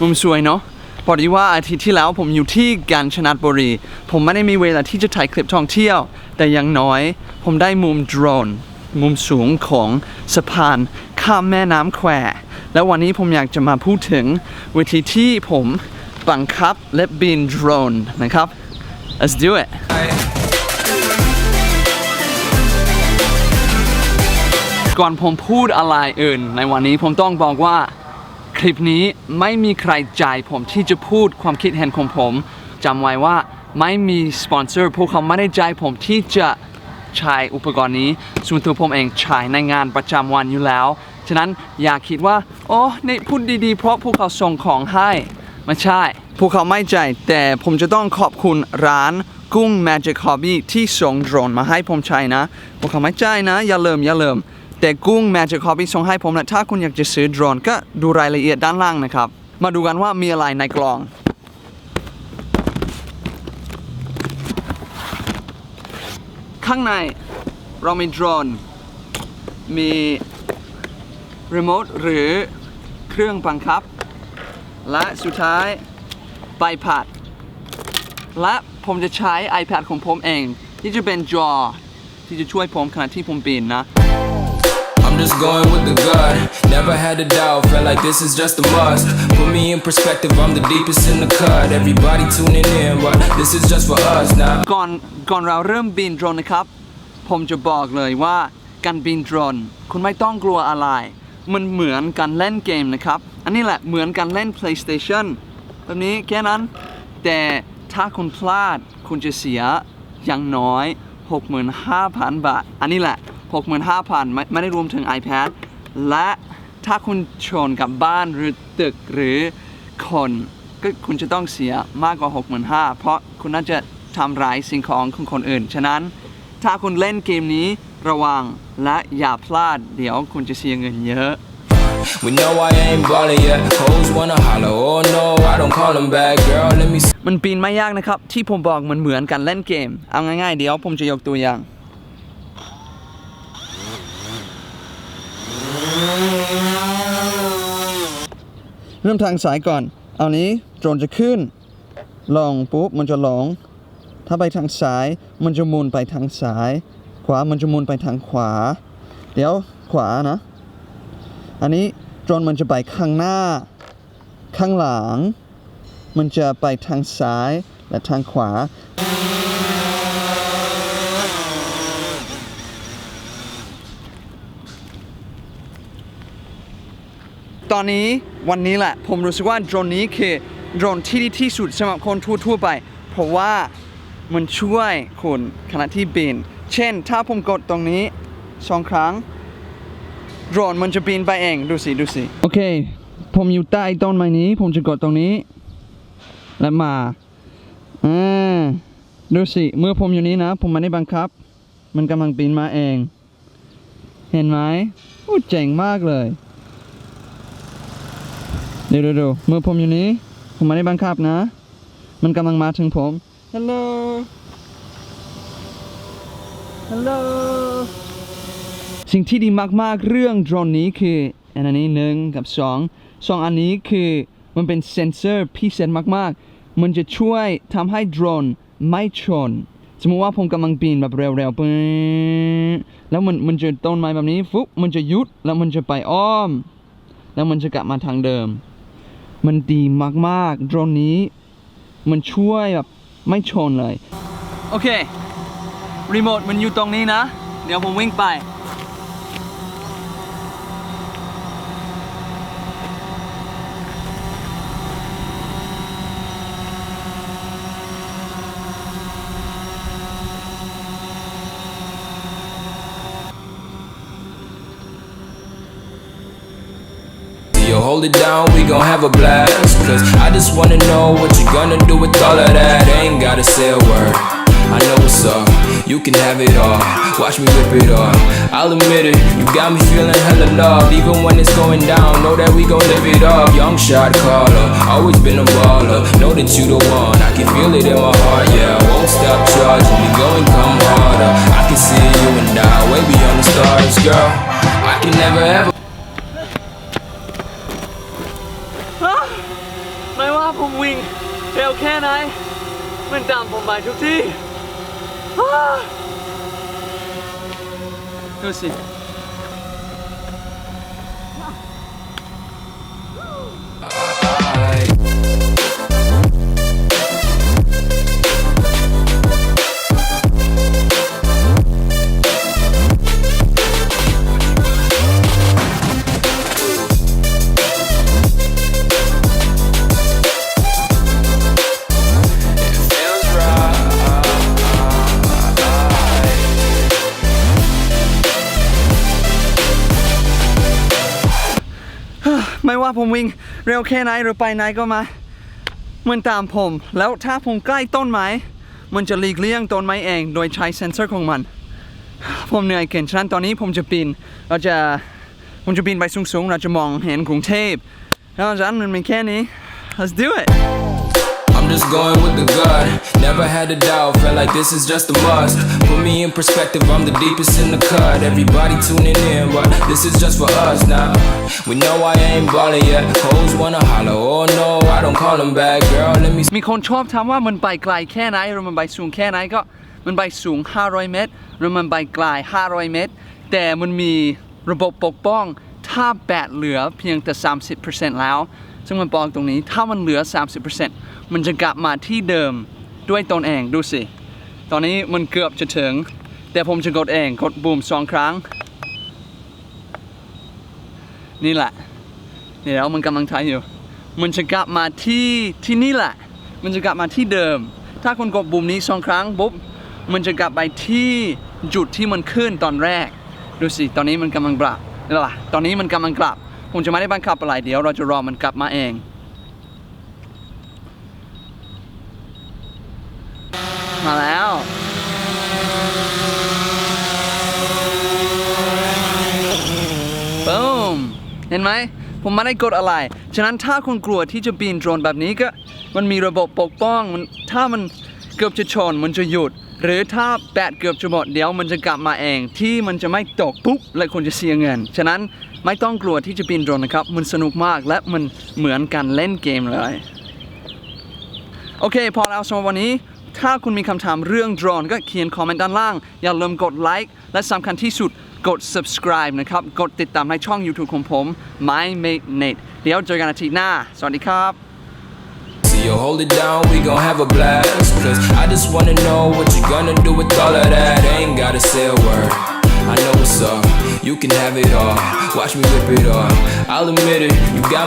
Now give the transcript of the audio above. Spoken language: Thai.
มุมสวยเนาะพอดีว่าอาทิตย์ที่แล้วผมอยู่ที่กาญชนาบุรี ผมไม่ได้มีเวลาที่จะถ่ายคลิปท่องเที่ยว แต่ยังน้อย ผมได้มุมโดรน มุมสูงของสะพานข้ามแม่น้ำแคว แล้ววันนี้ผมอยากจะมาพูดถึงวิธีที่ผมบังคับและบินโดรนนะครับ let's do it ก่อนผมพูดอะไรอื่น ในวันนี้ผมต้องบอกว่าคลิปนี้ไม่มีใครจ่ายผมที่จะพูดความคิดเห็นของผมจำไว้ว่าไม่มีสปอนเซอร์พวกเขาไม่ได้จ่ายผมที่จะ ใช้อุปกรณ์นี้ส่วนตัวผมเองใช้ในงานประจำวันอยู่แล้ว ฉะนั้นอย่าคิดว่า โอ้นี่พูดดีๆ เพราะพวกเขาส่งของให้ไม่ใช่ พวกเขาไม่ใจ แต่ผมจะต้องขอบคุณร้านกุ้ง Magic Hobby ที่ส่งโดรนมาให้ผมใช้นะ พวกเขาไม่ใจนะ อย่าลืมอย่าลืมแต่กุ้ง Magic Hobby ส่งให้ผมนะถ้าคุณอยากจะซื้อโดรนก็ดูรายละเอียดด้านล่างนะครับ มาดูกันว่ามีอะไรในกล่อง ข้างในเรามีโดรน มีรีโมทหรือเครื่องบังคับ และสุดท้ายใบพัด และผมจะใช้ iPad ของผมเอง ที่จะเป็นจอที่จะช่วยผมขณะที่ผมบินนะ just going with the gut. Never had a doubt, felt like this is just a must. Put me in perspective, I'm the deepest in the cut. Everybody tuning in, but this is just for us now. ก่อนก่อนเราเริ่มบินโดรนนะครับ ผมจะบอกเลยว่าการบินโดรนคุณไม่ต้องกลัวอะไร มันเหมือนการเล่นเกมนะครับ อันนี้แหละเหมือนการเล่น PlayStation แบบนี้แค่นั้น แต่ถ้าคุณพลาดคุณจะเสียอย่างน้อย 65,000 บาท อันนี้แหละ 65,000ไม่ไม่ได้รวมถึง iPad และถ้าคุณชนกับบ้านหรือตึกหรือคนก็คุณจะต้องเสียมากกว่า 65,000 เพราะคุณน่าจะทำร้ายสิ่งของของคนอื่น ฉะนั้น ถ้าคุณเล่นเกมนี้ระวังและอย่าพลาด เดี๋ยวคุณจะเสียเงินเยอะ We know I ain't ballin' yet. Hoes wanna holler, oh no, I don't call them back, girl. Let me มันปีนไม่ยากนะครับ ที่ผมบอกมันเหมือนกันเล่นเกม เอาง่ายๆ เดี๋ยวผมจะยกตัวอย่าง เริ่มทางสายก่อน เอานี้โดรนจะขึ้น ลองปุ๊บมันจะหลง ถ้าไปทางซ้ายมันจะมุนไปทางซ้าย ขวามันจะมุนไปทางขวา เดี๋ยวขวานะ อันนี้โดรนมันจะไปข้างหน้า ข้างหลัง มันจะไปทางซ้ายและทางขวา ตอนนี้วันนี้แหละ ผมรู้สึกว่าโดรนนี้คือโดรนที่ดีที่สุดสำหรับคนทั่วๆไป เพราะว่ามันช่วยคุณขณะที่บิน เช่น ถ้าผมกดตรงนี้สองครั้งโดรนมันจะบินไปเอง ดูสิ ดูสิ โอเค ผมอยู่ใต้ต้นไม้นี้ ผมจะกดตรงนี้ และมาอ่าดูสิ เมื่อผมอยู่นี้นะ ผมไม่ได้บังคับ มันกำลังบินมาเอง เห็นไหมโอ้เจ๋งมากเลย เดี๋ยวดูเมื่อผมอยู่นี้ ผมไม่ได้บังคับนะ มันกำลังมาถึงผมฮัลโหลฮัลโหลสิ่งที่ดีมากๆเรื่องโดรนนี้คืออันนี้หนึ่งกับสองสองอันนี้คือมันเป็นเซนเซอร์พิเศษมากๆ มันจะช่วยทำให้โดรนไม่ชน สมมติว่าผมกำลังบินแบบเร็วๆปึ๊บแล้วมันมันจะต้นไม้แบบนี้ฟุบมันจะหยุดแล้วมันจะไปอ้อม แล้วมันจะกลับมาทางเดิม มันดีมากๆ โดรนนี้ มันช่วยแบบไม่ชนเลย โอเค รีโมทมันอยู่ตรงนี้นะ เดี๋ยวผมวิ่งไป hold it down, we gon' have a blast. Cause I just wanna know what you're gonna do with all of that. Ain't gotta say a word. I know what's up. You can have it all. Watch me rip it off. I'll admit it. You got me feeling hella love. Even when it's going down, know that we gon' live it up. Young shot caller. Always been a baller. Know that you the one. I can feel it in my heart. Yeah, I won't stop charging. We going come harder. I can see you and I way beyond the stars, girl. I can never ever. เร็วแค่ไหน มันตามผมไปทุกที่ดูสิ ว่าผมวิ่งเร็วแค่ไหนหรือไปไหนก็มามันตามผม แล้วถ้าผมใกล้ต้นไม้มันจะหลีกเลี่ยงต้นไม้เอง โดยใช้เซนเซอร์ของมัน ผมเหนื่อยเกินฉะนั้นตอนนี้ผมจะปีนเราจะผมจะปีนไปสูงๆ เราจะมองเห็นกรุงเทพแล้วฉะนั้นมันมีแค่นี้ let's do it just going with the gut. Never had a doubt, felt like this is just a must. Put me in perspective, I'm the deepest in the cut. Everybody tuning in, but this is just for us now. We know I ain't ballin' yet. Hoes wanna holler, oh no, I don't call them back, girl. Let me มีคนชอบถามว่ามันไปไกลแค่ไหนหรือมันไปสูงแค่ไหนก็มันไปสูง 500 เมตร หรือมันไปไกล 500 เมตร แต่มันมีระบบปกป้อง ถ้าแบตเหลือเพียงแต่ 30%แล้ว ซึ่งมันบอกตรงนี้ถ้ามันเหลือ 30%มันจะกลับมาที่เดิมด้วยตนเองดูสิ ตอนนี้มันเกือบจะถึง แต่ผมจะกดเองกดบูมสองครั้ง นี่แหละเดี๋ยวมันกำลังถ่ายอยู่ มันจะกลับมาที่ที่นี่แหละ มันจะกลับมาที่เดิม ถ้าคุณกดปุ่มนี้สองครั้งปุ๊บมันจะกลับไปที่จุดที่มันขึ้นตอนแรก ดูสิ ตอนนี้มันกำลังกลับนี่แหละตอนนี้มันกำลังกลับ ผมจะไม่ได้บังคับอะไรเดี๋ยวเราจะรอมันกลับมาเองมาแล้วบูมเห็นไหม ผมไม่ได้กดอะไร ฉะนั้นถ้าคุณกลัวที่จะบินโดรนแบบนี้ก็ มันมีระบบปกป้องมันถ้ามันเกือบจะชนมันจะหยุด หรือถ้าแบตเกือบจะหมดเดี๋ยวมันจะกลับมาเองที่มันจะไม่ตกปุ๊บและคุณจะเสียเงิน ฉะนั้น ไม่ต้องกลัวที่จะบินโดรนนะครับ มันสนุกมากและมันเหมือนการเล่นเกมเลย โอเค พอแล้วสำหรับวันนี้ถ้าคุณมีคำถามเรื่องโดรนก็เขียนคอมเมนต์ด้านล่าง อย่าลืมกดไลค์และสำคัญที่สุดกด subscribe นะครับ กดติดตามในช่อง YouTube ของผม My Mate Nate เดี๋ยวเจอกันอาทิตย์หน้า สวัสดีครับ you hold it down, we gon' have a blast. Cause I just wanna know what you gonna do with all of that. Ain't gotta say a word. I know what's up, you can have it all. Watch me rip it off. I'll admit it, you got